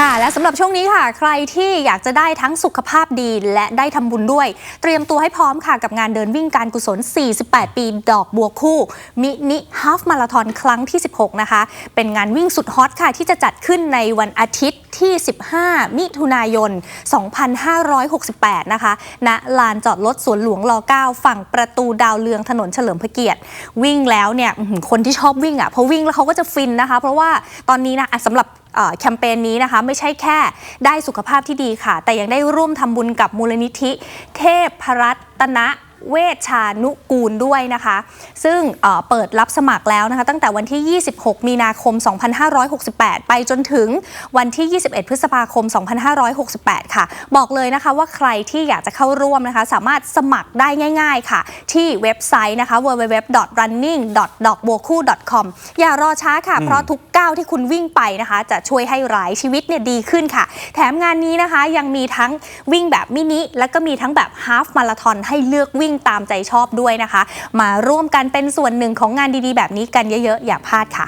ค่ะ และสำหรับช่วงนี้ค่ะ ใครที่อยากจะได้ทั้งสุขภาพดีและได้ทำบุญด้วย เตรียมตัวให้พร้อมค่ะกับงานเดินวิ่งการกุศล 48 ปีดอกบัวคู่ มินิฮาฟมาราทอนครั้งที่ 16 นะคะ เป็นงานวิ่งสุดฮอตค่ะ ที่จะจัดขึ้นในวันอาทิตย์ที่ 15 มิถุนายน 2568 นะคะณลานจอดรถสวนหลวงร9ฝั่งประตูดาวเรืองถนนเฉลิมพระเกียรติ วิ่งแล้วเนี่ยคนที่ชอบวิ่งอะพอวิ่งแล้วเขาก็จะฟินนะคะ เพราะว่าตอนนี้นะสำหรับ แคมเปญนี้นะคะ ไม่ใช่แค่ได้สุขภาพที่ดีค่ะ แต่ยังได้ร่วมทำบุญกับมูลนิธิ เทพพรัตนะ เวชชานุกูลด้วยนะคะ ซึ่งเอ่อเปิดรับสมัครแล้วนะคะ ตั้งแต่วันที่ 26 มีนาคม 2568 ไปจนถึงวันที่ 21 พฤษภาคม 2568 ค่ะ บอกเลยนะคะว่าใครที่อยากจะเข้าร่วมนะคะ สามารถสมัครได้ง่าย ๆค่ะ ที่เว็บไซต์นะคะ www.running.dokboku.com อย่ารอช้าค่ะ เพราะทุกก้าวที่คุณวิ่งไปนะคะ จะช่วยให้หลายชีวิตเนี่ยดีขึ้นค่ะ แถมงานนี้นะคะยังมีทั้งวิ่งแบบมินิ แล้วก็มีทั้งแบบฮาฟมาราทอนให้เลือกวิ่งตามใจชอบด้วยนะคะ มาร่วมกันเป็นส่วนหนึ่งของงานดีๆ แบบนี้กันเยอะๆ อย่าพลาดค่ะ